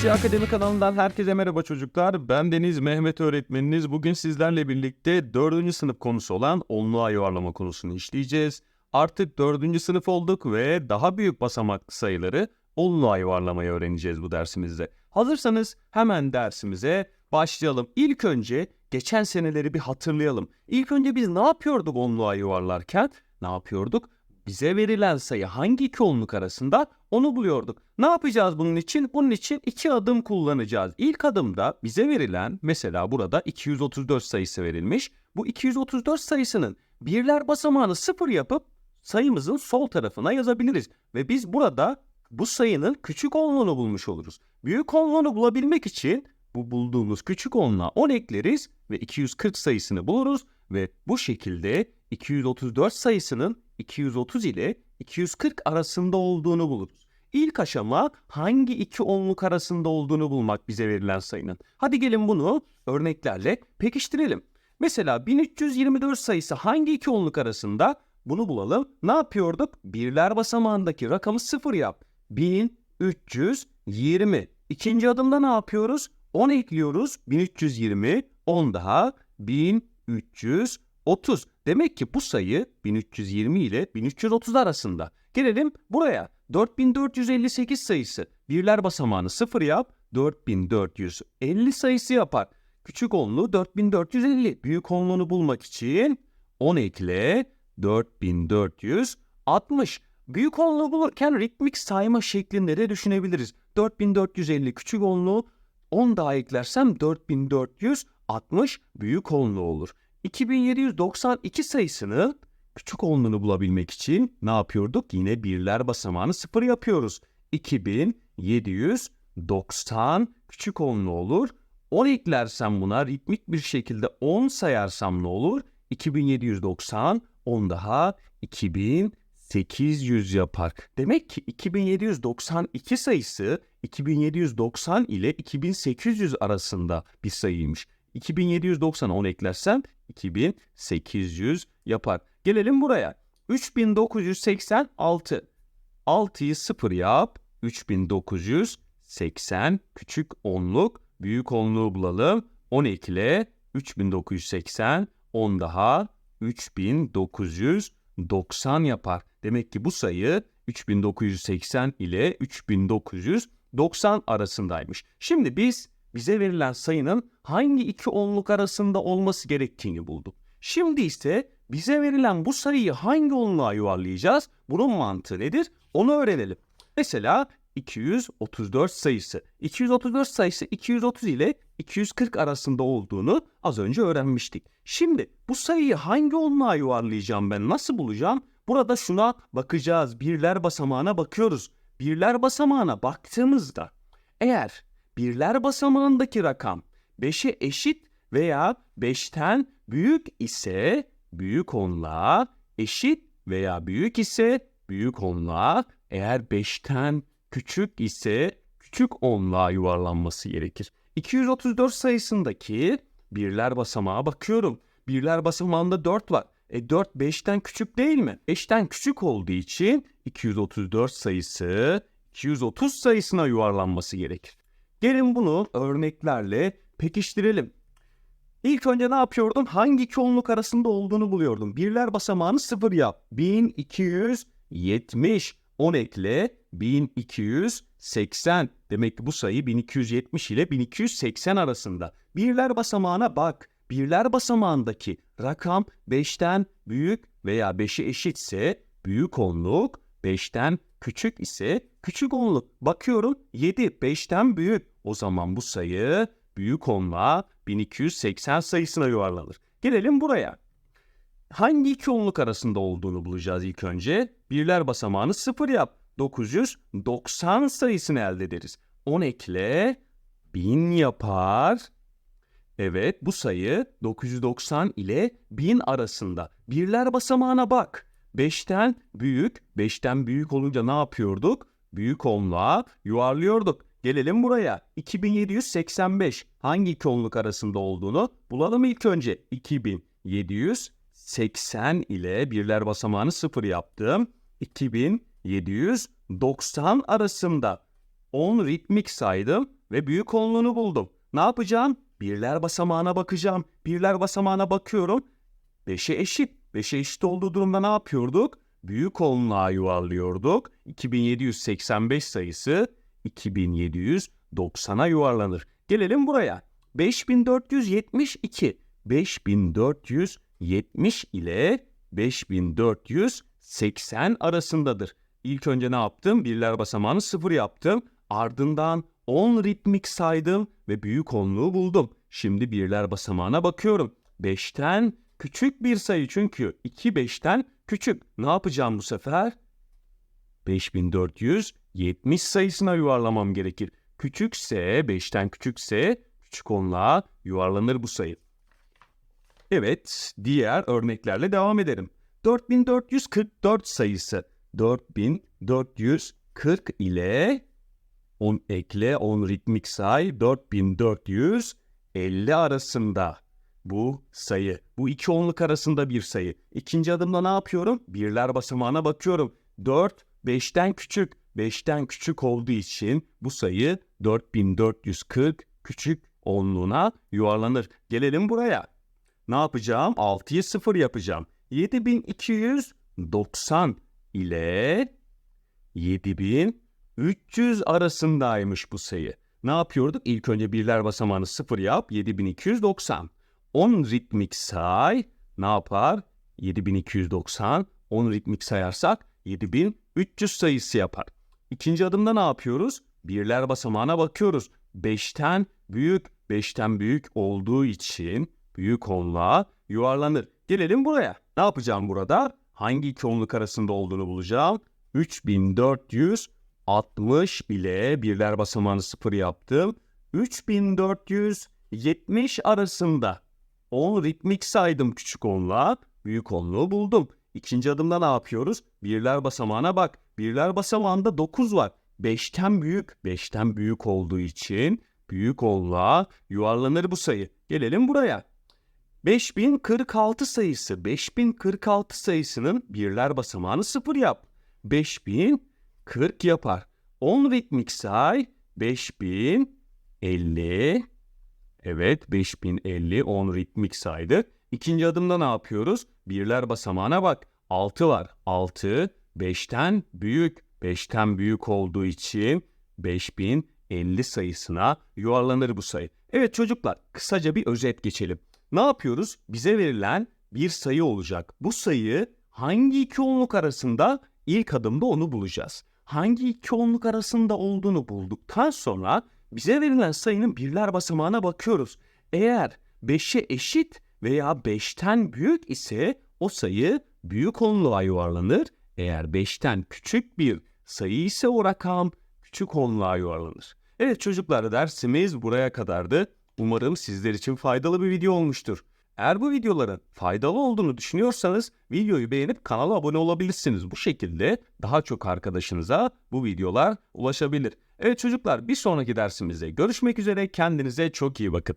Asya Akademi kanalından herkese merhaba çocuklar. Ben Deniz Mehmet öğretmeniniz. Bugün sizlerle birlikte 4. sınıf konusu olan onluğa yuvarlama konusunu işleyeceğiz. Artık 4. sınıf olduk ve daha büyük basamaklı sayıları onluğa yuvarlamayı öğreneceğiz bu dersimizde. Hazırsanız hemen dersimize başlayalım. İlk önce geçen seneleri bir hatırlayalım. İlk önce biz ne yapıyorduk onluğa yuvarlarken? Ne yapıyorduk? Bize verilen sayı hangi iki onluk arasında onu buluyorduk. Ne yapacağız bunun için? Bunun için iki adım kullanacağız. İlk adımda bize verilen mesela burada 234 sayısı verilmiş. Bu 234 sayısının birler basamağını sıfır yapıp sayımızın sol tarafına yazabiliriz. Ve biz burada bu sayının küçük onluğunu bulmuş oluruz. Büyük onluğunu bulabilmek için bu bulduğumuz küçük onluğa 10 ekleriz ve 240 sayısını buluruz ve bu şekilde 234 sayısının 230 ile 240 arasında olduğunu buluruz. İlk aşama hangi iki onluk arasında olduğunu bulmak bize verilen sayının. Hadi gelin bunu örneklerle pekiştirelim. Mesela 1324 sayısı hangi iki onluk arasında? Bunu bulalım. Ne yapıyorduk? Birler basamağındaki rakamı sıfır yap. 1320. İkinci adımda ne yapıyoruz? 10 ekliyoruz. 1320. 10 daha 1330. Demek ki bu sayı 1320 ile 1330 arasında. Gelelim buraya. 4458 sayısı. Birler basamağını sıfır yap. 4450 sayısı yapar. Küçük onluğu 4450. Büyük onluğunu bulmak için 10 ekle 4460. Büyük onluğu bulurken ritmik sayma şeklinde de düşünebiliriz. 4450 küçük onluğu 10 daha eklersem 4460 büyük onluğu olur. 2792 sayısını küçük onluğunu bulabilmek için ne yapıyorduk? Yine birler basamağını sıfır yapıyoruz. 2790 küçük onlu olur. 10 eklersem buna ritmik bir şekilde 10 sayarsam ne olur? 2790 10 daha 2800 yapar. Demek ki 2792 sayısı 2790 ile 2800 arasında bir sayıymış. 2790'a 10 eklersem 2800 yapar. Gelelim buraya. 3986. 6'yı 0 yap. 3980 küçük onluk, büyük onluğu bulalım. 10 ekle 3980, 10 daha 3990 yapar. Demek ki bu sayı 3980 ile 3990 arasındaymış. Şimdi biz bize verilen sayının hangi iki onluk arasında olması gerektiğini bulduk. Şimdi ise bize verilen bu sayıyı hangi onluğa yuvarlayacağız? Bunun mantığı nedir? Onu öğrenelim. Mesela 234 sayısı. 234 sayısı 230 ile 240 arasında olduğunu az önce öğrenmiştik. Şimdi bu sayıyı hangi onluğa yuvarlayacağım ben? Nasıl bulacağım? Burada şuna bakacağız. Birler basamağına bakıyoruz. Birler basamağına baktığımızda eğer birler basamağındaki rakam 5'e eşit veya 5'ten büyük ise büyük onluğa, eşit veya büyük ise büyük onluğa, eğer 5'ten küçük ise küçük onluğa yuvarlanması gerekir. 234 sayısındaki birler basamağa bakıyorum. Birler basamağında 4 var. E 4 5'ten küçük değil mi? 5'ten küçük olduğu için 234 sayısı 230 sayısına yuvarlanması gerekir. Gelin bunu örneklerle pekiştirelim. İlk önce ne yapıyordum? Hangi iki onluk arasında olduğunu buluyordum. Birler basamağını sıfır yap. 1270. 10 ekle 1280. Demek ki bu sayı 1270 ile 1280 arasında. Birler basamağına bak. Birler basamağındaki rakam 5'ten büyük veya 5'e eşitse büyük onluk, 5'ten küçük ise küçük onluk. Bakıyorum 7 5'ten büyük. O zaman bu sayı büyük onluğa 1280 sayısına yuvarlanır. Gelelim buraya. Hangi iki onluk arasında olduğunu bulacağız ilk önce. Birler basamağını sıfır yap. 990 sayısını elde ederiz. 10 ekle 1000 yapar. Evet bu sayı 990 ile 1000 arasında. Birler basamağına bak. 5'ten büyük, 5'ten büyük olunca ne yapıyorduk? Büyük onluğa yuvarlıyorduk. Gelelim buraya. 2785 hangi iki onluk arasında olduğunu bulalım ilk önce. 2780 ile birler basamağını sıfır yaptım. 2790 arasında 10 ritmik saydım. ve büyük onluğunu buldum. Ne yapacağım? Birler basamağına bakacağım. Birler basamağına bakıyorum. 5'e eşit. 5'e eşit olduğu durumda ne yapıyorduk? Büyük onluğa yuvarlıyorduk. 2785 sayısı 2790'a yuvarlanır. Gelelim buraya. 5472. 5470 ile 5480 arasındadır. İlk önce ne yaptım? Birler basamağını sıfır yaptım. Ardından 10 ritmik saydım ve büyük onluğu buldum. Şimdi birler basamağına bakıyorum. 5'ten küçük bir sayı çünkü 2 5'ten küçük. Ne yapacağım bu sefer? 5470 sayısına yuvarlamam gerekir. Küçükse, 5'ten küçükse küçük onluğa yuvarlanır bu sayı. Evet, diğer örneklerle devam edelim. 4444 sayısı 4440 ile 10 ekle 10 ritmik say 4450 arasında bu sayı. Bu iki onluk arasında bir sayı. İkinci adımda ne yapıyorum? Birler basamağına bakıyorum. 4 5'ten küçük. 5'ten küçük olduğu için bu sayı 4440 küçük onluğuna yuvarlanır. Gelelim buraya. Ne yapacağım? 6'yı 0 yapacağım. 7290 ile 7300 arasındaymış bu sayı. Ne yapıyorduk? İlk önce birler basamağını 0 yap. 7290. 10 ritmik say. Ne yapar? 7290. 10 ritmik sayarsak 7300 sayısı yapar. İkinci adımda ne yapıyoruz? Birler basamağına bakıyoruz. 5'ten büyük, 5'ten büyük olduğu için büyük onluğa yuvarlanır. Gelelim buraya. Ne yapacağım burada? Hangi iki onluk arasında olduğunu bulacağım. 3460 ile birler basamağını sıfır yaptım. 3470 arasında 10 ritmik saydım küçük onluğa. Büyük onluğu buldum. İkinci adımda ne yapıyoruz? Birler basamağına bak. Birler basamağında 9 var. 5'ten büyük, 5'ten büyük olduğu için büyük onluğa yuvarlanır bu sayı. Gelelim buraya. 5046 sayısı. 5046 sayısının birler basamağını sıfır yap. 5040 yapar. 10 ritmik say. 5050. Evet 5050 10 ritmik saydı. İkinci adımda ne yapıyoruz? Birler basamağına bak. 6 var. 6 5'ten büyük. 5'ten büyük olduğu için 5050 sayısına yuvarlanır bu sayı. Evet çocuklar kısaca bir özet geçelim. Ne yapıyoruz? Bize verilen bir sayı olacak. Bu sayı hangi iki onluk arasında? İlk adımda onu bulacağız. Hangi iki onluk arasında olduğunu bulduktan sonra bize verilen sayının birler basamağına bakıyoruz. Eğer 5'e eşit veya 5'ten büyük ise o sayı büyük onluğa yuvarlanır. Eğer 5'ten küçük bir sayı ise o rakam küçük onluğa yuvarlanır. Evet çocuklar dersimiz buraya kadardı. Umarım sizler için faydalı bir video olmuştur. Eğer bu videoların faydalı olduğunu düşünüyorsanız videoyu beğenip kanala abone olabilirsiniz. Bu şekilde daha çok arkadaşınıza bu videolar ulaşabilir. Evet çocuklar bir sonraki dersimizde görüşmek üzere kendinize çok iyi bakın.